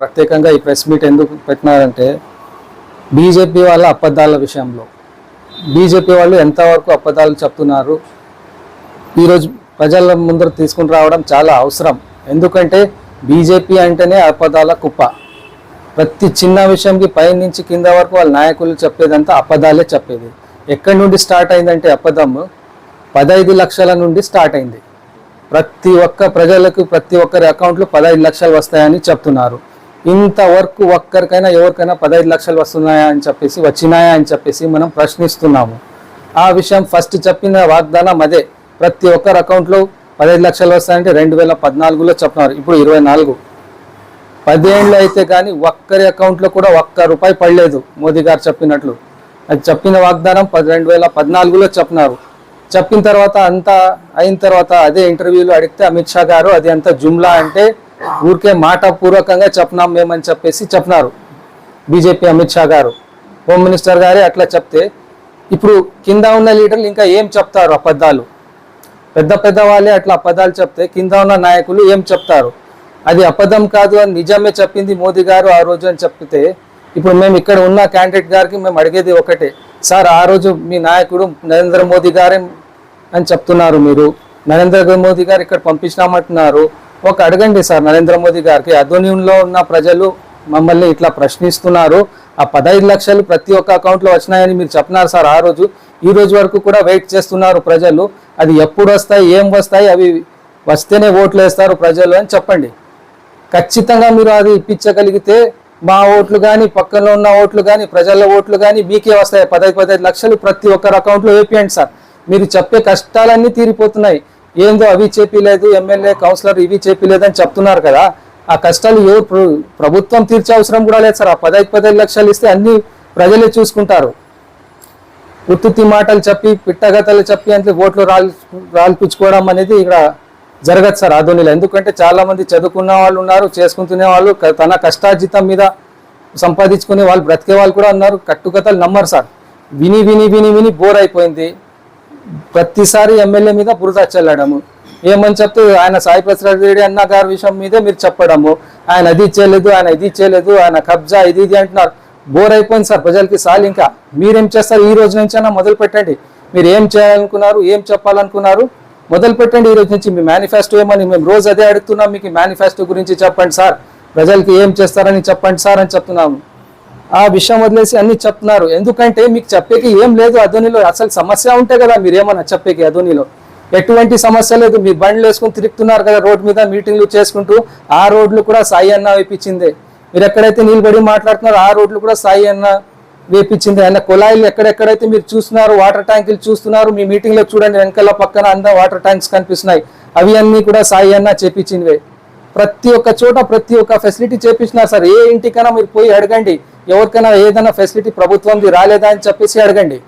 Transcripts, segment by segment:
ప్రత్యేకంగా ఈ press meet ఎందుకు పెట్టినారంటే బీజేపీ వాళ్ళ అబద్ధాల విషయంలో. బీజేపీ వాళ్ళు ఎంతవరకు అబద్ధాలు చెప్తున్నారు ఈరోజు ప్రజల ముందర తీసుకుని రావడం చాలా అవసరం. ఎందుకంటే బీజేపీ అంటేనే అబద్ధాల కుప్ప. ప్రతి చిన్న విషయంకి పై నుంచి కింద వరకు వాళ్ళ నాయకులు చెప్పేదంతా అబద్ధాలే చెప్పేది. ఎక్కడి నుండి స్టార్ట్ అయిందంటే అబద్ధం? పదహైదు లక్షల నుండి స్టార్ట్ అయింది. ప్రతి ఒక్క ప్రజలకు ప్రతి ఒక్కరి అకౌంట్లో పదహైదు లక్షలు వస్తాయని చెప్తున్నారు. ఇంతవరకు ఒక్కరికైనా ఎవరికైనా పదహైదు లక్షలు వస్తున్నాయా అని చెప్పేసి వచ్చినాయా అని చెప్పేసి మనం ప్రశ్నిస్తున్నాము. ఆ విషయం ఫస్ట్ చెప్పిన వాగ్దానం అదే. ప్రతి ఒక్కరి అకౌంట్లో పదహైదు లక్షలు వస్తాయంటే రెండు వేల పద్నాలుగులో చెప్పినారు. ఇప్పుడు ఇరవై నాలుగు. పదేళ్ళు అయితే కానీ ఒక్కరి అకౌంట్లో కూడా ఒక్క రూపాయి పడలేదు మోదీ గారు చెప్పినట్లు. అది చెప్పిన వాగ్దానం పది రెండు వేల పద్నాలుగులో చెప్పినారు. చెప్పిన తర్వాత అంతా అయిన తర్వాత అదే ఇంటర్వ్యూలో అడిగితే అమిత్ షా గారు అది అంతా జుమ్లా అంటే ఊరికే మాట పూర్వకంగా చెప్పినాం మేమని చెప్పేసి చెప్పినారు. బీజేపీ అమిత్ షా గారు. హోమ్ మినిస్టర్ గారే అట్లా చెప్తే ఇప్పుడు కింద ఉన్న లీడర్లు ఇంకా ఏం చెప్తారు అబద్ధాలు? పెద్ద పెద్ద వాళ్ళే అట్లా అబద్ధాలు చెప్తే కింద ఉన్న నాయకులు ఏం చెప్తారు? అది అబద్ధం కాదు అని నిజమే చెప్పింది మోదీ గారు ఆ రోజు అని చెప్తే ఇప్పుడు మేము ఇక్కడ ఉన్న క్యాండిడేట్ గారికి మేము అడిగేది ఒకటే సార్ ఆ రోజు మీ నాయకుడు నరేంద్ర మోదీ గారే అని చెప్తున్నారు మీరు. నరేంద్ర మోదీ గారు ఇక్కడ పంపించినామంటున్నారు. ఒక అడగండి సార్ నరేంద్ర మోదీ గారికి. అధ్వర్యంలో ఉన్న ప్రజలు మమ్మల్ని ఇట్లా ప్రశ్నిస్తున్నారు. ఆ పదహైదు లక్షలు ప్రతి ఒక్క అకౌంట్లో వచ్చినాయని మీరు చెప్పినారు సార్ ఆ రోజు. ఈ రోజు వరకు కూడా వెయిట్ చేస్తున్నారు ప్రజలు. అది ఎప్పుడు వస్తాయి ఏం వస్తాయి అవి వస్తేనే ఓట్లు వేస్తారు ప్రజలు అని చెప్పండి. ఖచ్చితంగా మీరు అది ఇప్పించగలిగితే మా ఓట్లు కానీ పక్కన ఉన్న ఓట్లు కానీ ప్రజల ఓట్లు కానీ మీకే వస్తాయి. పదహైదు పదహైదు లక్షలు ప్రతి ఒక్కరి అకౌంట్లో వేపియండి సార్. మీరు చెప్పే కష్టాలన్నీ తీరిపోతున్నాయి. ఏందో అవి చేపిలేదు ఎమ్మెల్యే కౌన్సిలర్ ఇవి చేపిలేదు అని చెప్తున్నారు కదా. ఆ కష్టాలు ఎవరు ప్రభుత్వం తీర్చే అవసరం కూడా లేదు సార్. ఆ పదహైదు పదహైదు లక్షలు ఇస్తే అన్ని ప్రజలే చూసుకుంటారు. ఉత్తుత్తి మాటలు చెప్పి పిట్టగతలు చెప్పి అంటే ఓట్లు రాల్ రాల్పించుకోవడం అనేది ఇక్కడ జరగదు సార్ ఆధునిలో. ఎందుకంటే చాలా మంది చదువుకున్న వాళ్ళు ఉన్నారు చేసుకుంటునే వాళ్ళు తన కష్టార్జితం మీద సంపాదించుకునే వాళ్ళు బ్రతికే వాళ్ళు కూడా ఉన్నారు. కట్టుకథలు నమ్మరు సార్. విని విని విని విని బోర్ అయిపోయింది. ప్రతిసారి ఎమ్మెల్యే మీద బురద చల్లడము. ఏమని చెప్తే ఆయన సాయి ప్రసాద్ రెడ్డి అన్న గారి విషయం మీదే మీరు చెప్పడము. ఆయన అది చేయలేదు ఆయన ఇది చేయలేదు ఆయన కబ్జా ఇది ఇది అంటున్నారు. బోర్ అయిపోయింది సార్ ప్రజలకి సాల్ ఇంకా. మీరేం చేస్తారు? ఈ రోజు నుంచి అయినా మొదలు పెట్టండి. మీరు ఏం చేయాలనుకున్నారు? ఏం చెప్పాలనుకున్నారు? మొదలు పెట్టండి ఈ రోజు నుంచి మీ మేనిఫెస్టో ఏమని మేము రోజు అదే అడుగుతున్నాం. మీకు మేనిఫెస్టో గురించి చెప్పండి సార్. ప్రజలకి ఏం చేస్తారని చెప్పండి సార్ అని చెప్తున్నాము. ఆ విషయం వదిలేసి అన్ని చెప్తున్నారు. ఎందుకంటే మీకు చెప్పేకి ఏం లేదు అధోనిలో. అసలు సమస్య ఉంటే కదా మీరు ఏమన్నా చెప్పేకి అధోనిలో. ఎటువంటి సమస్య లేదు. మీ బండ్లు వేసుకుని తిరుగుతున్నారు కదా రోడ్ మీద మీటింగ్లు చేసుకుంటూ ఆ రోడ్లు కూడా సాయి అన్న వేపించిందే. మీరు ఎక్కడైతే నిలబడి మాట్లాడుతున్నారో ఆ రోడ్లు కూడా సాయి అన్న వేపించింది. ఆయన కుళాయిలు ఎక్కడెక్కడైతే మీరు చూస్తున్నారు వాటర్ ట్యాంకులు చూస్తున్నారు మీ మీటింగ్లో చూడండి. వెనకాల పక్కన అంద వాటర్ ట్యాంక్స్ కనిపిస్తున్నాయి. అవి అన్నీ కూడా సాయి అన్న చేపించినవే ప్రతి ఒక్క చోట ప్రతి ఒక్క ఫెసిలిటీ చేపించినా సార్ ఏ ఇంటికైనా మీరు పోయి అడగండి. ఎవరికైనా ఏదైనా ఫెసిలిటీ ప్రభుత్వంది రాలేదా అని చెప్పేసి అడగండి.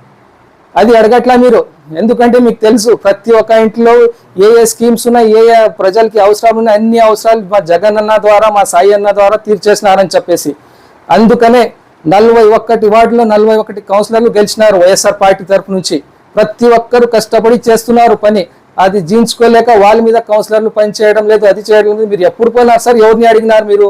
అది అడగట్లా మీరు. ఎందుకంటే మీకు తెలుసు ప్రతి ఒక్క ఇంట్లో ఏ ఏ స్కీమ్స్ ఉన్నాయి ఏ ఏ ప్రజలకి అవసరాలు ఉన్నాయి అన్ని అవసరాలు మా జగన్ అన్న ద్వారా మా సాయి అన్న ద్వారా తీర్చేసినారని చెప్పేసి. అందుకనే నలభై ఒక్కటి వార్డులో నలభై ఒకటి కౌన్సిలర్లు గెలిచినారు వైఎస్ఆర్ పార్టీ తరపు నుంచి. ప్రతి ఒక్కరు కష్టపడి చేస్తున్నారు పని. అది జీంచుకోలేక వాళ్ళ మీద కౌన్సిలర్లు పని చేయడం లేదు అది చేయడం లేదు. మీరు ఎప్పుడు పోయినారు సార్ ఎవరిని అడిగినారు మీరు?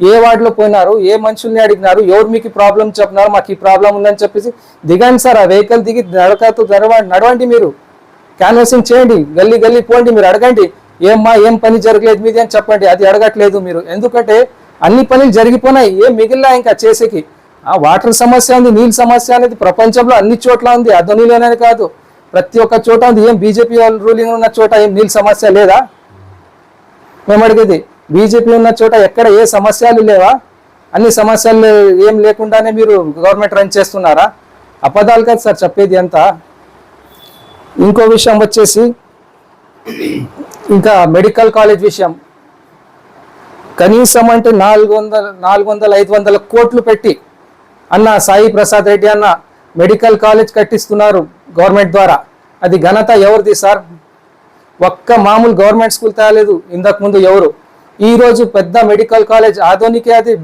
ఏ వార్డులో పోయినారు? ఏ మనుషుల్ని అడిగినారు? ఎవరు మీకు ప్రాబ్లం చెప్పినారు మాకు ఈ ప్రాబ్లం ఉందని చెప్పేసి దిగండి సార్ ఆ వెహికల్ దిగి నడకతో నడవండి నడవండి మీరు. క్యాన్వసింగ్ చేయండి. గల్లీ గల్లీ పోండి మీరు అడగండి. ఏమ్మా ఏం పని జరగలేదు మీది అని చెప్పండి. అది అడగట్లేదు మీరు. ఎందుకంటే అన్ని పనులు జరిగిపోయినాయి ఏం మిగిలినా ఇంకా చేసేకి. ఆ వాటర్ సమస్య ఉంది నీళ్ళ సమస్య అనేది ప్రపంచంలో అన్ని చోట్ల ఉంది. అధోనిలోనే కాదు. ప్రతి ఒక్క చోట ఉంది. ఏం బీజేపీ వాళ్ళు రూలింగ్ ఉన్న చోట ఏం నీళ్ళ సమస్య లేదా? మేము అడిగేది బీజేపీ ఉన్న చోట ఎక్కడ ఏ సమస్యలు లేవా? అన్ని సమస్యలు ఏం లేకుండానే మీరు గవర్నమెంట్ రన్ చేస్తున్నారా? అబద్ధాలు కదా సార్ చెప్పేది అంతా ఇంకో విషయం వచ్చేసి ఇంకా మెడికల్ కాలేజ్ విషయం. కనీసం అంటే నాలుగు వందల నాలుగు వందల ఐదు వందల కోట్లు పెట్టి అన్న సాయి ప్రసాద్ రెడ్డి అన్న మెడికల్ కాలేజ్ కట్టిస్తున్నారు. గవర్నమెంట్ ద్వారా. అది ఘనత ఎవరిది సార్? ఒక్క మామూలు గవర్నమెంట్ స్కూల్ తేలేదు. ఇంతకుముందు ఎవరు? ఈరోజు పెద్ద మెడికల్ కాలేజ్ ఆధునికే అది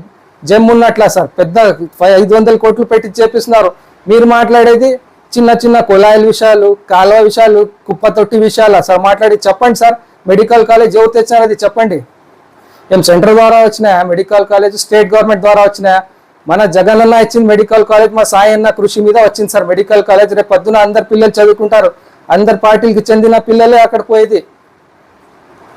జమ్ ఉన్నట్లా సార్. పెద్ద ఫైవ్ ఐదు వందల కోట్లు పెట్టి చేపిస్తున్నారు. మీరు మాట్లాడేది చిన్న చిన్న కుళాయిల విషయాలు కాలువ విషయాలు కుప్ప తొట్టి విషయాలు సార్? మాట్లాడి చెప్పండి సార్. మెడికల్ కాలేజ్ ఎవరు తెచ్చారు అది చెప్పండి. ఏం సెంటర్ ద్వారా వచ్చినాయా మెడికల్ కాలేజ్ స్టేట్ గవర్నమెంట్ ద్వారా వచ్చినాయా మన జగన్ అన్న ఇచ్చింది మెడికల్ కాలేజ్ మా సాయి అన్న కృషి మీద వచ్చింది సార్. మెడికల్ కాలేజ్ రేపు పొద్దున అందరు పిల్లలు చదువుకుంటారు. అందరు పార్టీకి చెందిన పిల్లలే అక్కడ పోయేది.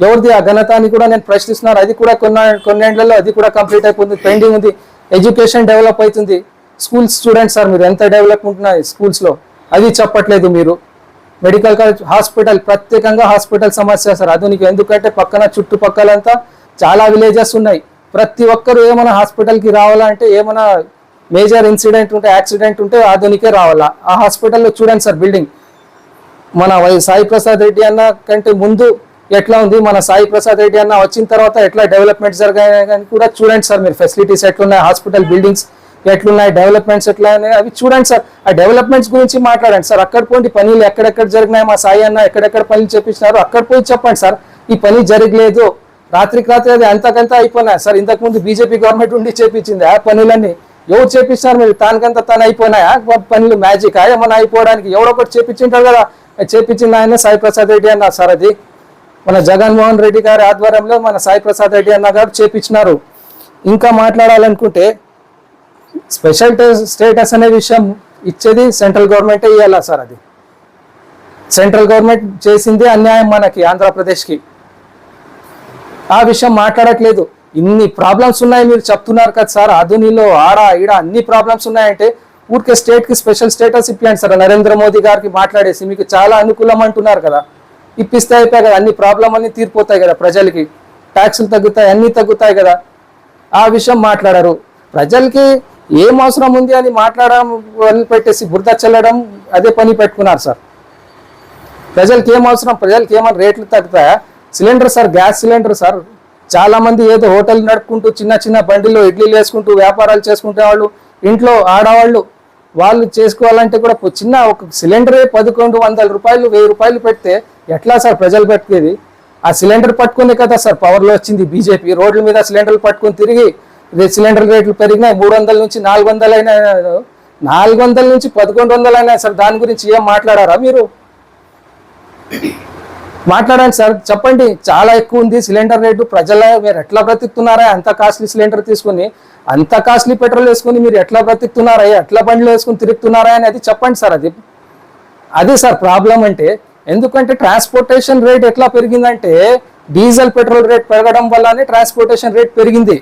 ఎవరిది ఆ ఘనతాన్ని కూడా నేను ప్రశ్నిస్తున్నాను అది కూడా కొన్ని కొన్నేళ్ళలో అది కూడా కంప్లీట్ అయిపోతుంది పెండింగ్ ఉంది. ఎడ్యుకేషన్ డెవలప్ అవుతుంది. స్కూల్ స్టూడెంట్స్ సార్ మీరు ఎంత డెవలప్ ఉంటున్నాయి స్కూల్స్లో? అది చెప్పట్లేదు మీరు. మెడికల్ కాలేజ్ హాస్పిటల్ ప్రత్యేకంగా హాస్పిటల్ సమస్య సార్. ఆధునిక ఎందుకంటే పక్కన చుట్టుపక్కలంతా చాలా విలేజెస్ ఉన్నాయి. ప్రతి ఒక్కరు ఏమైనా హాస్పిటల్కి రావాలంటే ఏమైనా మేజర్ ఇన్సిడెంట్ ఉంటే యాక్సిడెంట్ ఉంటే ఆధునికే రావాలా. ఆ హాస్పిటల్లో చూడండి సార్ బిల్డింగ్ మన వై సాయి ప్రసాద్ రెడ్డి అన్న కంటే ముందు ఎట్లా ఉంది? మన సాయి ప్రసాద్ రెడ్డి అన్న వచ్చిన తర్వాత ఎట్లా డెవలప్మెంట్ జరిగాయి కానీ కూడా చూడండి సార్ మీరు. ఫెసిలిటీస్ ఎట్లున్నాయి? హాస్పిటల్ బిల్డింగ్స్ ఎట్లున్నాయి? డెవలప్మెంట్స్ ఎట్లా ఉన్నాయి? అవి చూడండి సార్. ఆ డెవలప్మెంట్స్ గురించి మాట్లాడండి సార్. అక్కడ పోండి. పనులు ఎక్కడెక్కడ జరిగినాయి? మా సాయి అన్న ఎక్కడెక్కడ పనులు చేపించినారు అక్కడ పోయి చెప్పండి సార్. ఈ పని జరగలేదు. రాత్రికి రాత్రి అది అంతకంతా అయిపోయినాయి సార్ ఇంతకు ముందు బీజేపీ గవర్నమెంట్ ఉండి చేపించింది ఆ పనులన్నీ. ఎవరు చేపిస్తారు మీరు? తానికంతా తను అయిపోయినాయా? పనులు మ్యాజిక్? ఏమన్నా అయిపోవడానికి ఎవరో ఒకటి చేపించింటారు కదా. చేపించింది ఆయన సాయి ప్రసాద్ రెడ్డి అన్న సార్ అది. మన జగన్మోహన్ రెడ్డి గారి ఆధ్వర్యంలో మన సాయి ప్రసాద్ రెడ్డి అన్న గారు చేపించినారు. ఇంకా మాట్లాడాలనుకుంటే స్పెషల్ స్టేటస్ అనే విషయం ఇచ్చేది సెంట్రల్ గవర్నమెంటే ఇవ్వాలా సార్ అది? సెంట్రల్ గవర్నమెంట్ చేసింది అన్యాయం మనకి ఆంధ్రప్రదేశ్కి. ఆ విషయం మాట్లాడట్లేదు. ఇన్ని ప్రాబ్లమ్స్ ఉన్నాయి మీరు చెప్తున్నారు కదా సార్. అదునిలో ఆడ ఈడ అన్ని ప్రాబ్లమ్స్ ఉన్నాయంటే ఊరికే స్టేట్కి స్పెషల్ స్టేటస్ ఇప్పియండి సార్. నరేంద్ర మోదీ గారికి మాట్లాడేసి మీకు చాలా అనుకూలం అంటున్నారు కదా. ఇప్పిస్తే అయిపోయాయి కదా అన్ని ప్రాబ్లం అన్ని తీరిపోతాయి కదా ప్రజలకి. ట్యాక్సులు తగ్గుతాయి అన్ని తగ్గుతాయి కదా. ఆ విషయం మాట్లాడారు. ప్రజలకి ఏం అవసరం ఉంది అని మాట్లాడడం వదిలిపెట్టేసి బురద చల్లడం అదే పని పెట్టుకున్నారు సార్. ప్రజలకి ఏం అవసరం? ప్రజలకి ఏమైనా రేట్లు తగ్గుతాయా? Cylinder sir gas cylinder sir. చాలా మంది ఏదో హోటల్ నడుపుకుంటూ చిన్న చిన్న బండిలో ఇడ్లీలు వేసుకుంటూ వ్యాపారాలు చేసుకుంటే వాళ్ళు ఇంట్లో ఆడవాళ్ళు వాళ్ళు చేసుకోవాలంటే కూడా చిన్న ఒక సిలిండరే పదకొండు వందల రూపాయలు వెయ్యి రూపాయలు పెడితే ఎట్లా సార్ ప్రజలు పెట్టేది ఆ సిలిండర్ పట్టుకునే కదా సార్ పవర్లో వచ్చింది బీజేపీ. రోడ్ల మీద సిలిండర్లు పట్టుకొని తిరిగి సిలిండర్ రేట్లు పెరిగినాయి. మూడు వందల నుంచి నాలుగు వందలు అయినా నాలుగు వందల నుంచి పదకొండు వందలు అయినా సార్. దాని గురించి ఏం మాట్లాడారా మీరు? మాట్లాడండి సార్ చెప్పండి చాలా ఎక్కువ ఉంది సిలిండర్ రేటు ప్రజల మీరు ఎట్లా బ్రతుకుతున్నారా? అంత కాస్ట్లీ సిలిండర్ తీసుకుని అంత కాస్ట్లీ పెట్రోల్ వేసుకుని మీరు ఎట్లా బ్రతుకుతున్నారా? ఎట్లా బండ్లు వేసుకుని తిరుగుతున్నారా అనేది చెప్పండి సార్ అది. అదే సార్ ప్రాబ్లం అంటే ఎందుకంటే ట్రాన్స్పోర్టేషన్ రేట్ ఎట్లా పెరిగిందంటే డీజిల్ పెట్రోల్ రేట్ పెరగడం వల్లనే ట్రాన్స్పోర్టేషన్ రేట్ పెరిగింది.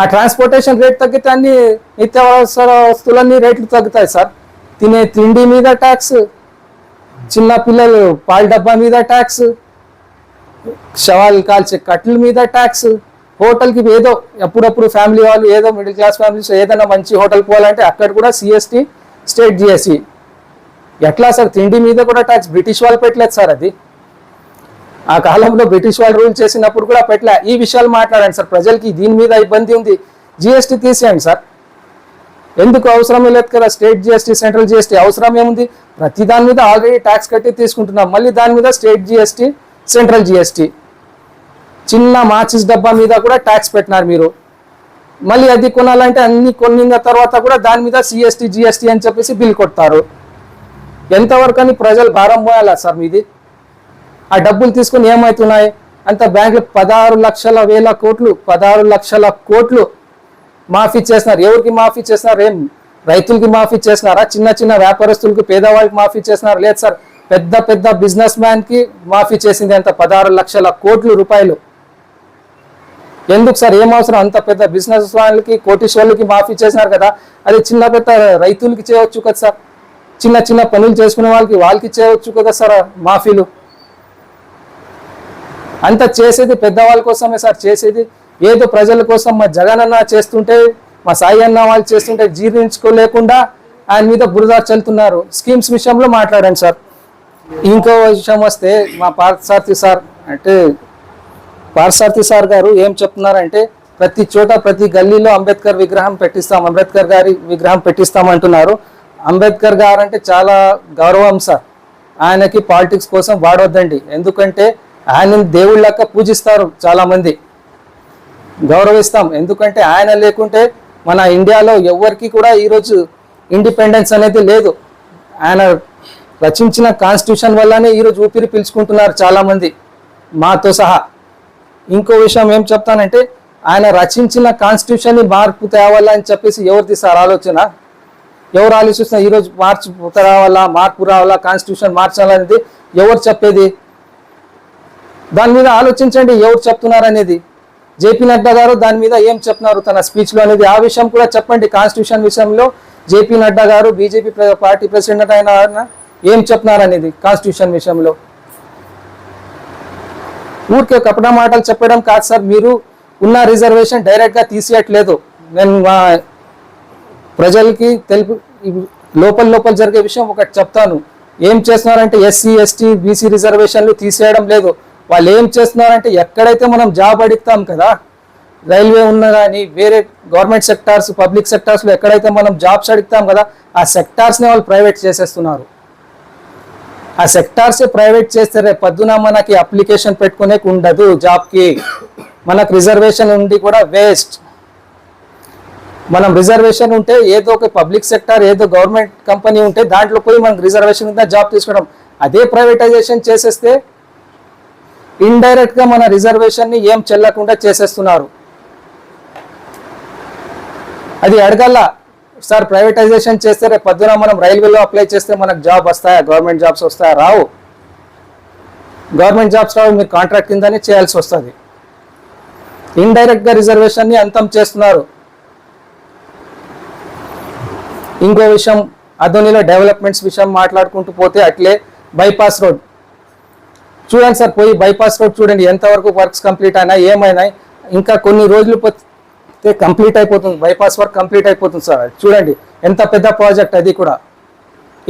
ఆ ట్రాన్స్పోర్టేషన్ రేట్ తగ్గితే అన్ని నిత్యావసర వస్తువులన్నీ రేట్లు తగ్గుతాయి సార్. తినే తిండి మీద ట్యాక్స్ చిన్న పిల్లలు పాల డబ్బా మీద ట్యాక్స్ శవాలు కాల్చే కట్టెల మీద ట్యాక్స్ హోటల్కి ఏదో ఎప్పుడప్పుడు ఫ్యామిలీ వాళ్ళు ఏదో మిడిల్ క్లాస్ ఫ్యామిలీస్ ఏదైనా మంచి హోటల్ పోవాలంటే అక్కడ కూడా సిఎస్టీ స్టేట్ జిఎస్టీ. ఎట్లా సార్? తిండి మీద కూడా ట్యాక్స్. బ్రిటిష్ వాళ్ళు పెట్టలేదు సార్ అది. ఆ కాలంలో బ్రిటిష్ వాళ్ళు రూల్ చేసినప్పుడు కూడా పెట్టలే. ఈ విషయాలు మాట్లాడండి సార్. ప్రజలకి దీని మీద ఇబ్బంది ఉంది. జిఎస్టీ తీసేయండి సార్. ఎందుకు అవసరమే లేదు కదా? స్టేట్ జిఎస్టీ సెంట్రల్ జిఎస్టీ అవసరం ఏముంది? ప్రతి దాని మీద ఆల్రెడీ ట్యాక్స్ కట్టి తీసుకుంటున్నాం. మళ్ళీ దాని మీద స్టేట్ జిఎస్టీ సెంట్రల్ జిఎస్టీ. చిన్న మాచిస్ డబ్బా మీద కూడా ట్యాక్స్ పెట్టినారు మీరు. మళ్ళీ అది కొనాలంటే అన్ని కొనిన తర్వాత కూడా దాని మీద సిఎస్టీ జిఎస్టీ అని చెప్పేసి బిల్ కొడతారు. ఎంతవరకు అని ప్రజలు భారం పోయాలా సార్ మీది? ఆ డబ్బులు తీసుకుని ఏమవుతున్నాయి అంత బ్యాంకులు పదహారు లక్షల వేల కోట్లు పదహారు లక్షల కోట్లు మాఫీ చేస్తున్నారు. ఎవరికి మాఫీ చేస్తున్నారు? ఏం? రైతులకి మాఫీ చేస్తున్నారా? చిన్న చిన్న వ్యాపారస్తులకు పేదవాళ్ళకి మాఫీ చేస్తున్నారు? లేదు సార్. పెద్ద పెద్ద బిజినెస్ మ్యాన్కి మాఫీ చేసింది అంత పదహారు లక్షల కోట్లు రూపాయలు. ఎందుకు సార్? ఏం అవసరం? అంత పెద్ద బిజినెస్ వాళ్ళకి కోటీశ్వర్లకి మాఫీ చేసినారు కదా. అది చిన్న పెద్ద రైతులకి చేయవచ్చు కదా సార్. చిన్న చిన్న పనులు చేసుకునే వాళ్ళకి వాళ్ళకి చేయవచ్చు కదా సార్ మాఫీలు. అంత చేసేది పెద్దవాళ్ళ కోసమే సార్. చేసేది ఏదో ప్రజల కోసం మా జగన్ అన్న చేస్తుంటే మా సాయి అన్న వాళ్ళు చేస్తుంటే జీర్ణించుకోలేకుండా ఆయన మీద బురద చల్లుతున్నారు. స్కీమ్స్ విషయంలో మాట్లాడండి సార్. ఇంకో విషయం వస్తే మా పార్థసారథి సార్ అంటే పార్థసారథి సార్ గారు ఏం చెప్తున్నారంటే ప్రతి చోట ప్రతి గల్లీలో అంబేద్కర్ విగ్రహం పెట్టిస్తాం అంబేద్కర్ గారి విగ్రహం పెట్టిస్తాం అంటున్నారు. అంబేద్కర్ గారు అంటే చాలా గౌరవం సార్. ఆయనకి పాలిటిక్స్ కోసం వాడొద్దండి. ఎందుకంటే ఆయన దేవుళ్ళక్క పూజిస్తారు చాలామంది. గౌరవిస్తాం. ఎందుకంటే ఆయన లేకుంటే మన ఇండియాలో ఎవరికి కూడా ఈరోజు ఇండిపెండెన్స్ అనేది లేదు. ఆయన రచించిన కాన్స్టిట్యూషన్ వల్లనే ఈరోజు ఊపిరి పీల్చుకుంటున్నారు చాలామంది. మాతో సహా. ఇంకో విషయం ఏం చెప్తానంటే ఆయన రచించిన కాన్స్టిట్యూషన్ని మార్పు తేవాలా అని చెప్పేసి ఎవరు తీసారు ఆలోచన? ఎవరు ఆలోచిస్తున్నారు ఈరోజు మార్పు రావాలా మార్పు రావాలా కాన్స్టిట్యూషన్ మార్చాలనేది ఎవరు చెప్పేది? దాని మీద ఆలోచించండి ఎవరు చెప్తున్నారు అనేది. జేపీ నడ్డా గారు దాని మీద ఏం చెప్తున్నారు తన స్పీచ్లో అనేది ఆ విషయం కూడా చెప్పండి. కాన్స్టిట్యూషన్ విషయంలో జేపీ నడ్డా గారు బీజేపీ పార్టీ ప్రెసిడెంట్ అయిన ఏం చెప్తున్నారు అనేది కాన్స్టిట్యూషన్ విషయంలో? ఊరికే కపట మాటలు చెప్పడం కాదు సార్. మీరు ఉన్న రిజర్వేషన్ డైరెక్ట్గా తీసేయట్లేదు. నేను మా ప్రజలకి తెలుపు లోపల లోపల జరిగే విషయం ఒకటి చెప్తాను. ఏం చేస్తున్నారంటే ఎస్సీ ఎస్టీ బీసీ రిజర్వేషన్లు తీసేయడం లేదు. వాళ్ళు ఏం చేస్తున్నారంటే ఎక్కడైతే మనం జాబ్ అడుగుతాం కదా రైల్వే ఉన్న కానీ వేరే గవర్నమెంట్ సెక్టార్స్ పబ్లిక్ సెక్టార్స్లో ఎక్కడైతే మనం జాబ్స్ అడుగుతాం కదా ఆ సెక్టార్స్ని వాళ్ళు ప్రైవేట్ చేసేస్తున్నారు. ఆ సెక్టార్స్ ప్రైవేట్ చేస్తే రేపు పొద్దున మనకి అప్లికేషన్ పెట్టుకునేకి ఉండదు జాబ్కి. మనకు రిజర్వేషన్ ఉండి కూడా వేస్ట్. మనం రిజర్వేషన్ ఉంటే ఏదో ఒక పబ్లిక్ సెక్టార్ ఏదో గవర్నమెంట్ కంపెనీ ఉంటే దాంట్లో పోయి మనకు రిజర్వేషన్ ఉందా జాబ్ తీసుకోవడం? అదే ప్రైవేటైజేషన్ చేసేస్తే ఇండైరెక్ట్గా మన రిజర్వేషన్ని ఏం చెల్లకుండా చేసేస్తున్నారు. అది అడగల సార్ ప్రైవేటైజేషన్ చేస్తే రేపు పొద్దున మనం రైల్వేలో అప్లై చేస్తే మనకు జాబ్ వస్తాయా? గవర్నమెంట్ జాబ్స్ వస్తాయా? రావు. గవర్నమెంట్ జాబ్స్ రావు మీరు కాంట్రాక్ట్ కిందనే చేయాల్సి వస్తుంది. ఇండైరెక్ట్గా రిజర్వేషన్ని అంతం చేస్తున్నారు. ఇంకో విషయం అదోనిలో డెవలప్మెంట్స్ విషయం మాట్లాడుకుంటూ పోతే అట్లే బైపాస్ రోడ్ చూడండి సార్ పోయి బైపాస్ రోడ్ చూడండి ఎంతవరకు వర్క్స్ కంప్లీట్ అయినా ఏమైనా ఇంకా కొన్ని రోజులు పోతే కంప్లీట్ అయిపోతుంది బైపాస్ వర్క్ కంప్లీట్ అయిపోతుంది సార్. చూడండి ఎంత పెద్ద ప్రాజెక్ట్ అది కూడా.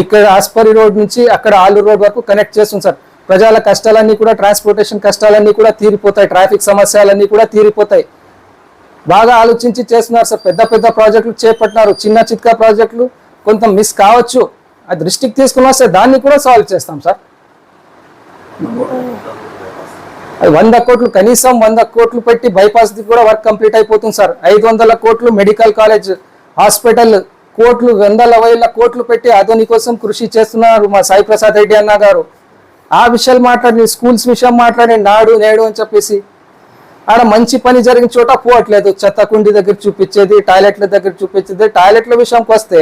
ఇక్కడ ఆస్పరి రోడ్ నుంచి అక్కడ ఆలూరు రోడ్ వరకు కనెక్ట్ చేస్తుంది సార్. ప్రజల కష్టాలన్నీ కూడా ట్రాన్స్పోర్టేషన్ కష్టాలన్నీ కూడా తీరిపోతాయి ట్రాఫిక్ సమస్యలన్నీ కూడా తీరిపోతాయి. బాగా ఆలోచించి చేస్తున్నారు సార్. పెద్ద పెద్ద ప్రాజెక్టులు చేపట్టినారు. చిన్న చిత్కా ప్రాజెక్టులు కొంత మిస్ కావచ్చు. అది దృష్టికి తీసుకున్నా సార్ దాన్ని కూడా సాల్వ్ చేస్తాం సార్. వంద కోట్లు కనీసం వంద కోట్లు పెట్టి బైపాస్ది కూడా వర్క్ కంప్లీట్ అయిపోతుంది సార్. ఐదు వందల కోట్లు మెడికల్ కాలేజ్ హాస్పిటల్ కోట్లు వందల వేల కోట్లు పెట్టి అదోని కోసం కృషి చేస్తున్నారు మా సాయి ప్రసాద్ రెడ్డి అన్న గారు. ఆ విషయాలు మాట్లాడి స్కూల్స్ విషయం మాట్లాడి నాడు నేడు అని చెప్పేసి. ఆడ మంచి పని జరిగిన చోట పోవట్లేదు. చెత్త కుండి దగ్గర చూపించేది టాయిలెట్ల దగ్గర చూపించేది. టాయిలెట్ల విషయంకి వస్తే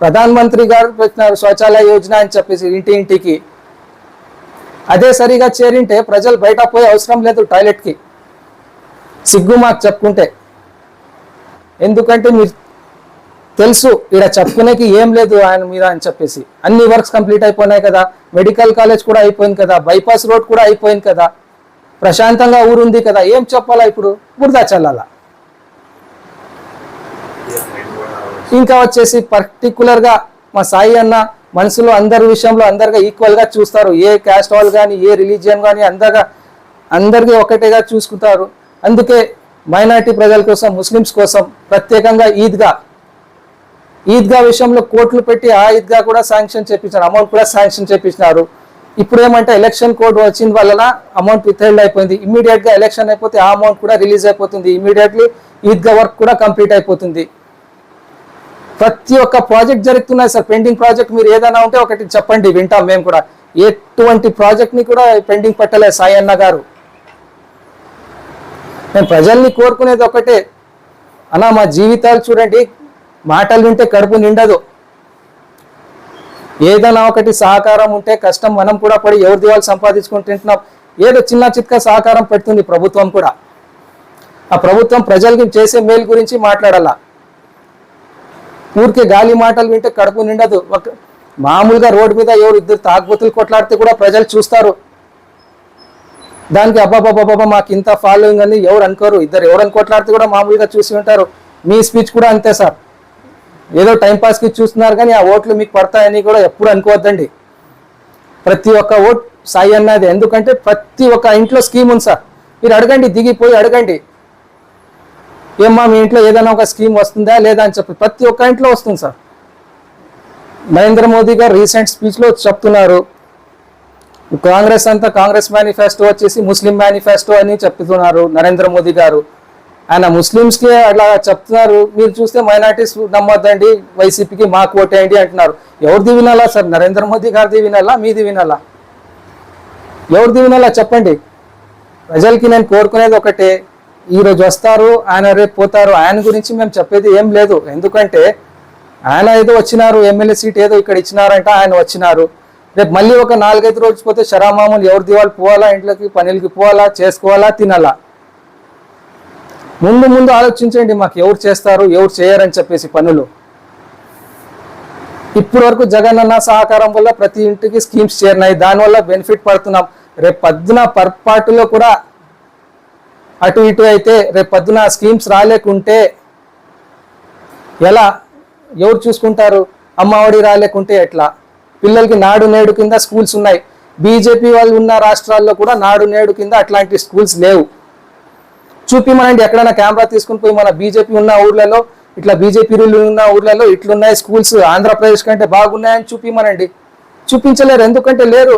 ప్రధాన మంత్రి గారు పెట్టినారు శౌచాలయ యోజన అని చెప్పేసి ఇంటి ఇంటికి. అదే సరిగా చేరింటే ప్రజలు బయట పోయే అవసరం లేదు టాయిలెట్కి. సిగ్గు మాకు చెప్పుకుంటే. ఎందుకంటే మీరు తెలుసు ఇక్కడ చెప్పుకునేకి ఏం లేదు ఆయన మీద అని చెప్పేసి. అన్ని వర్క్స్ కంప్లీట్ అయిపోయినాయి కదా. మెడికల్ కాలేజ్ కూడా అయిపోయింది కదా. బైపాస్ రోడ్ కూడా అయిపోయింది కదా. ప్రశాంతంగా ఊరుంది కదా. ఏం చెప్పాలా ఇప్పుడు? బురదా చల్లాలా. ఇంకా వచ్చేసి పర్టికులర్గా మా సాయి అన్న మనసులో అందరి విషయంలో అందరిగా ఈక్వల్గా చూస్తారు. ఏ క్యాస్ట్ వాళ్ళు కానీ ఏ రిలీజియన్ కానీ అందరిగా అందరికీ ఒకటేగా చూసుకుంటారు. అందుకే మైనారిటీ ప్రజల కోసం ముస్లిమ్స్ కోసం ప్రత్యేకంగా ఈద్గా ఈద్గా విషయంలో కోట్లు పెట్టి ఆ ఈద్గా కూడా శాంక్షన్ చేపించారు. అమౌంట్ కూడా శాంక్షన్ చేపించినారు. ఇప్పుడు ఏమంటే ఎలక్షన్ కోడ్ వచ్చిన వల్ల అమౌంట్ విత్హెల్డ్ అయిపోయింది. ఇమీడియట్గా ఎలక్షన్ అయిపోతే ఆ అమౌంట్ కూడా రిలీజ్ అయిపోతుంది. ఇమీడియట్లీ ఈద్గా వర్క్ కూడా కంప్లీట్ అయిపోతుంది. ప్రతి ఒక్క ప్రాజెక్ట్ జరుగుతున్నాయి సార్ పెండింగ్ ప్రాజెక్ట్ మీరు ఏదైనా ఉంటే ఒకటి చెప్పండి వింటాం మేము కూడా. ఎటువంటి ప్రాజెక్ట్ని కూడా పెండింగ్ పెట్టలేదు సాయి అన్న గారు. మేము ప్రజల్ని కోరుకునేది ఒకటే. అన్న మా జీవితాలు చూడండి మాటలు వింటే కడుపు నిండదు. ఏదైనా ఒకటి సహకారం ఉంటే కష్టం మనం కూడా పడి ఎవరిది వాళ్ళు సంపాదించుకుంటుంటున్నాం ఏదో చిన్న చిత్క సహకారం పెడుతుంది ప్రభుత్వం కూడా. ఆ ప్రభుత్వం ప్రజలకి చేసే మేలు గురించి మాట్లాడాలా? ఊరికే గాలి మాటలు వింటే కడుపు నిండదు. ఒక మామూలుగా రోడ్డు మీద ఎవరు ఇద్దరు తాగుబోతులు కొట్లాడితే కూడా ప్రజలు చూస్తారు. దానికి అబ్బాబాబాబా మాకు ఇంత ఫాలోయింగ్ అని ఎవరు అనుకోరు. ఇద్దరు ఎవరని కొట్లాడితే కూడా మామూలుగా చూసి ఉంటారు. మీ స్పీచ్ కూడా అంతే సార్. ఏదో టైంపాస్కి చూస్తున్నారు కానీ ఆ ఓట్లు మీకు పడతాయని కూడా ఎప్పుడు అనుకోవద్దండి. ప్రతి ఒక్క ఓట్ సాయి అన్నది. ఎందుకంటే ప్రతి ఒక్క ఇంట్లో స్కీమ్ ఉంది సార్. మీరు అడగండి దిగిపోయి అడగండి. ఏమ్మా మీ ఇంట్లో ఏదైనా ఒక స్కీమ్ వస్తుందా లేదా అని చెప్పి ప్రతి ఒక్క ఇంట్లో వస్తుంది సార్. నరేంద్ర మోదీ గారు రీసెంట్ స్పీచ్లో చెప్తున్నారు. కాంగ్రెస్ అంతా కాంగ్రెస్ మేనిఫెస్టో వచ్చేసి ముస్లిం మేనిఫెస్టో అని చెప్తున్నారు నరేంద్ర మోదీ గారు. ఆయన ముస్లిమ్స్కి అలా చెప్తున్నారు. మీరు చూస్తే మైనార్టీస్ నమ్మొద్దండి వైసీపీకి మాకు ఓటేయండి అంటున్నారు. ఎవరిది వినాలా సార్? నరేంద్ర మోదీ గారిది వినాలా? మీది వినాలా? ఎవరిది వినాలా? చెప్పండి. ప్రజలకి నేను కోరుకునేది ఒకటే ఈ రోజు వస్తారు ఆయన రేపు పోతారు ఆయన గురించి మేము చెప్పేది ఏం లేదు. ఎందుకంటే ఆయన ఏదో వచ్చినారు ఎమ్మెల్యే సీట్ ఏదో ఇక్కడ ఇచ్చినారంట ఆయన వచ్చినారు. రేపు మళ్ళీ ఒక నాలుగైదు రోజులు పోతే శరామామూలు ఎవరి దివాళ్ళు పోవాలా ఇంట్లోకి పనులకి పోవాలా చేసుకోవాలా తినాలా? ముందు ముందు ఆలోచించండి మాకు ఎవరు చేస్తారు ఎవరు చేయరని చెప్పేసి పనులు. ఇప్పటి వరకు జగన్ అన్న సహకారం వల్ల ప్రతి ఇంటికి స్కీమ్స్ చేరినాయి. దానివల్ల బెనిఫిట్ పడుతున్నాం. రేపు పద్దున పర్పాటులో కూడా అటు ఇటు అయితే రేపు పొద్దున స్కీమ్స్ రాలేకుంటే ఎలా? ఎవరు చూసుకుంటారు? అమ్మఒడి రాలేకుంటే ఎట్లా? పిల్లలకి నాడు నేడు కింద స్కూల్స్ ఉన్నాయి. బీజేపీ వాళ్ళు ఉన్న రాష్ట్రాల్లో కూడా నాడు నేడు కింద అట్లాంటి స్కూల్స్ లేవు. చూపిమనండి ఎక్కడైనా కెమెరా తీసుకుని పోయి మన బీజేపీ ఉన్న ఊర్లలో ఇట్లా బీజేపీ ఉన్న ఊర్లలో ఇట్లున్నాయి స్కూల్స్ ఆంధ్రప్రదేశ్ కంటే బాగున్నాయని చూపిమనండి చూపించలేరు ఎందుకంటే లేరు.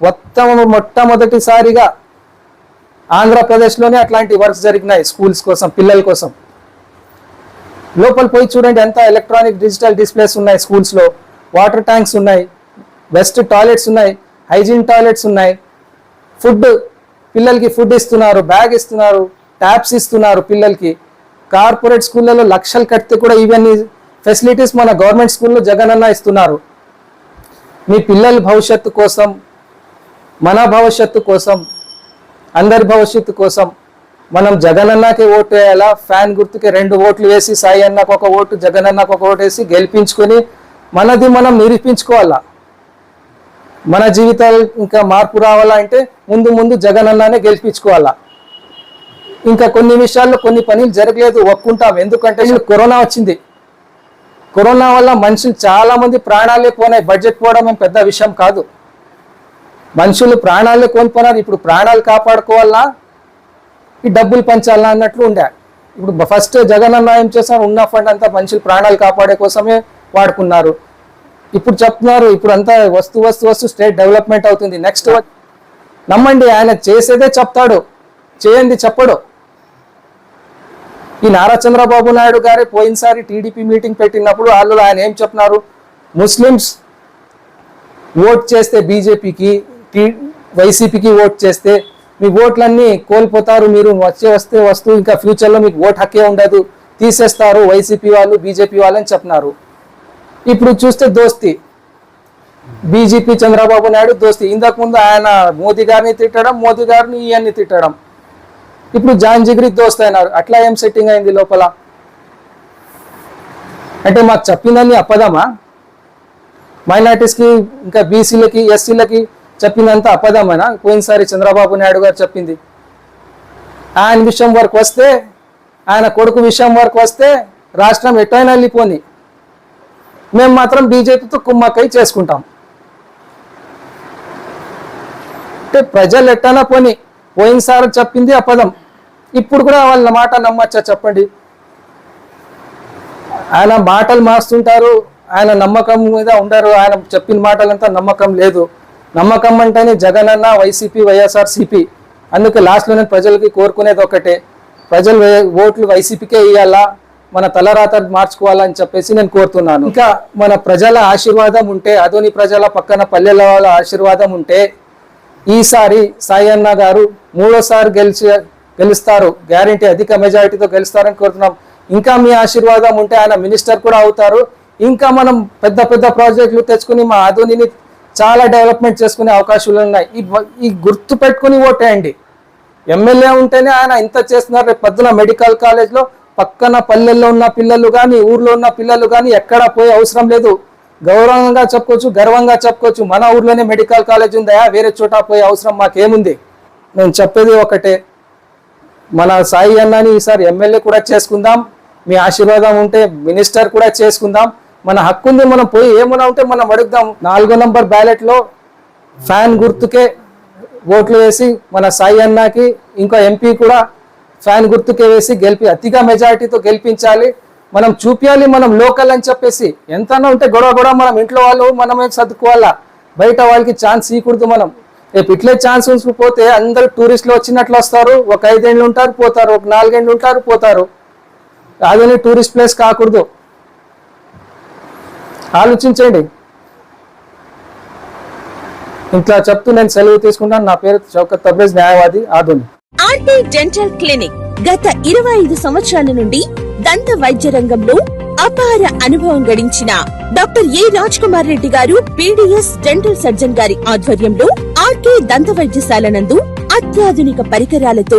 మొత్తం మొట్టమొదటిసారిగా ఆంధ్రప్రదేశ్లోనే అట్లాంటి వర్క్స్ జరిగినాయి స్కూల్స్ కోసం పిల్లల కోసం. లోపల పోయి చూడండి ఎంత ఎలక్ట్రానిక్ డిజిటల్ డిస్ప్లేస్ ఉన్నాయి స్కూల్స్లో. వాటర్ ట్యాంక్స్ ఉన్నాయి బెస్ట్ టాయిలెట్స్ ఉన్నాయి హైజీన్ టాయిలెట్స్ ఉన్నాయి. ఫుడ్ పిల్లలకి ఫుడ్ ఇస్తున్నారు బ్యాగ్ ఇస్తున్నారు ట్యాప్స్ ఇస్తున్నారు పిల్లలకి. కార్పొరేట్ స్కూళ్ళలో లక్షలు కడితే కూడా ఇవన్నీ ఫెసిలిటీస్ మన గవర్నమెంట్ స్కూల్లో జగనన్న ఇస్తున్నారు. మీ పిల్లల భవిష్యత్తు కోసం మన భవిష్యత్తు కోసం అందరి భవిష్యత్తు కోసం మనం జగనన్నకి ఓటు వేయాలా ఫ్యాన్ గుర్తుకి రెండు ఓట్లు వేసి సాయి అన్నకు ఒక ఓటు జగనన్నకు ఒక ఓటు వేసి గెలిపించుకొని మనది మనం నిరూపించుకోవాలా? మన జీవితాలు ఇంకా మార్పు రావాలా అంటే ముందు ముందు జగనన్ననే గెలిపించుకోవాలా? ఇంకా కొన్ని విషయాల్లో కొన్ని పనులు జరగలేదు ఒప్పుకుంటాం. ఎందుకంటే కరోనా వచ్చింది. కరోనా వల్ల మనుషులు చాలామంది ప్రాణాలే పోనాయి. బడ్జెట్ పోవడం పెద్ద విషయం కాదు. మనుషులు ప్రాణాలను కోల్పోనారు. ఇప్పుడు ప్రాణాలు కాపాడుకోవాలా? ఈ డబ్బులు పంచాలా అన్నట్లు ఉండే. ఇప్పుడు ఫస్ట్ జగన్ అన్న ఏం చేశారు ఉన్న ఫండ్ అంతా మనుషులు ప్రాణాలు కాపాడే కోసమే వాడుకున్నారు. ఇప్పుడు చెప్తున్నారు ఇప్పుడు అంతా వస్తు వస్తు వస్తు స్టేట్ డెవలప్మెంట్ అవుతుంది. నెక్స్ట్ నమ్మండి ఆయన చేసేదే చెప్తాడు. చేయండి చెప్పడు. ఈ నారా చంద్రబాబు నాయుడు గారే పోయినసారి టీడీపీ మీటింగ్ పెట్టినప్పుడు వాళ్ళు ఆయన ఏం చెప్తున్నారు? ముస్లిమ్స్ ఓట్ చేస్తే బీజేపీకి వైసీపీకి ఓట్ చేస్తే మీ ఓట్లన్నీ కోల్పోతారు మీరు వచ్చే వస్తే వస్తూ ఇంకా ఫ్యూచర్లో మీకు ఓట్ హక్కే ఉండదు. తీసేస్తారు వైసీపీ వాళ్ళు బీజేపీ వాళ్ళని చెప్పినారు. ఇప్పుడు చూస్తే దోస్తి. బీజేపీ చంద్రబాబు నాయుడు దోస్తి. ఇంతకు ముందు ఆయన మోదీ గారిని తిట్టడం మోదీ గారిని ఈయన్ని తిట్టడం. ఇప్పుడు జాన్ జిగ్రి దోస్త్ అయినారు. అట్లా ఏం సెట్టింగ్ అయింది లోపల? అంటే మాకు చెప్పిందని అప్పదమా మైనార్టీస్కి ఇంకా బీసీలకి ఎస్సీలకి చెప్పిందంతా అప్పదమేనా పోయినసారి చంద్రబాబు నాయుడు గారు చెప్పింది. ఆయన విషయం వరకు వస్తే ఆయన కొడుకు విషయం వరకు వస్తే రాష్ట్రం ఎటైనా వెళ్ళిపోని మేము మాత్రం బీజేపీతో కుమ్మక్కై చేసుకుంటాం. అంటే ప్రజలు ఎట్టైనా పోని పోయినసారి చెప్పింది అపదం. ఇప్పుడు కూడా వాళ్ళ మాట నమ్మచ్చా చెప్పండి? ఆయన మాటలు మారుస్తుంటారు ఆయన నమ్మకం మీద ఉండరు ఆయన చెప్పిన మాటలంతా నమ్మకం లేదు. నమ్మకం అంటేనే జగన్ అన్న వైసీపీ వైఎస్ఆర్ సిపి అందుకే లాస్ట్లో నేను ప్రజలకి కోరుకునేది ఒకటే. ప్రజలు ఓట్లు వైసీపీకే ఇవ్వాలా మన తలరాత మార్చుకోవాలని చెప్పేసి నేను కోరుతున్నాను. ఇంకా మన ప్రజల ఆశీర్వాదం ఉంటే అదోని ప్రజల పక్కన పల్లెల వాళ్ళ ఆశీర్వాదం ఉంటే ఈసారి సాయి అన్న గారు మూడోసారి గెలిచి గెలుస్తారు. గ్యారంటీ అధిక మెజారిటీతో గెలుస్తారని కోరుతున్నాం. ఇంకా మీ ఆశీర్వాదం ఉంటే ఆయన మినిస్టర్ కూడా అవుతారు. ఇంకా మనం పెద్ద పెద్ద ప్రాజెక్టులు తెచ్చుకుని మా ఆధునిని చాలా డెవలప్మెంట్ చేసుకునే అవకాశాలు ఉన్నాయి. ఈ ఈ గుర్తు పెట్టుకుని ఓటేయండి. ఎమ్మెల్యే ఉంటేనే ఆయన ఇంత చేస్తున్నారు. రేపు పొద్దున మెడికల్ కాలేజ్లో పక్కన పల్లెల్లో ఉన్న పిల్లలు కానీ ఊర్లో ఉన్న పిల్లలు కానీ ఎక్కడా పోయే అవసరం లేదు. గౌరవంగా చెప్పుకోవచ్చు గర్వంగా చెప్పుకోవచ్చు మన ఊర్లోనే మెడికల్ కాలేజ్ ఉందా? వేరే చోట పోయే అవసరం మాకేముంది? నేను చెప్పేది ఒకటే. మన సాయి అన్నని ఈసారి ఎమ్మెల్యే కూడా చేసుకుందాం. మీ ఆశీర్వాదం ఉంటే మినిస్టర్ కూడా చేసుకుందాం. మన హక్కు ఉంది మనం పోయి ఏమైనా ఉంటే మనం అడుగుదాం. నాలుగో నంబర్ బ్యాలెట్లో ఫ్యాన్ గుర్తుకే ఓట్లు వేసి మన సాయి అన్నకి ఇంకా ఎంపీ కూడా ఫ్యాన్ గుర్తుకే వేసి గెలిపి అతిగా మెజారిటీతో గెలిపించాలి. మనం చూపించాలి మనం లోకల్ అని చెప్పేసి. ఎంతనో ఉంటే గొడవ గొడవ మనం ఇంట్లో వాళ్ళు మనమే చదువుకోవాలా బయట వాళ్ళకి ఛాన్స్ ఇవ్వకూడదు మనం. రేపు ఇట్లే ఛాన్స్ ఉంచుకుపోతే అందరు టూరిస్టులు వచ్చినట్లు వస్తారు. ఒక ఐదేళ్ళు ఉంటారు పోతారు. ఒక నాలుగేళ్ళు ఉంటారు పోతారు. అదని టూరిస్ట్ ప్లేస్ కాకూడదు. ఆలోచించండి. ఇంట్లో చెప్తూ నేను సెలవు తీసుకుంటాను. నా పేరు చౌకత్ తబ్రేజ్ న్యాయవాది ఆధుని ఆర్టీ డెంటల్ క్లినిక్ గత ఇరవై ఐదు సంవత్సరాల నుండి దంత వైద్య రంగంలో అపార అనుభవం గడించిన డాక్టర్ ఏ రాజ్ కుమార్ రెడ్డి గారు పీడిఎస్ డెంటల్ సర్జన్ గారి ఆధ్వర్యంలో ఆర్కే దంత వైద్యశాల నందు అత్యాధునిక పరికరాలతో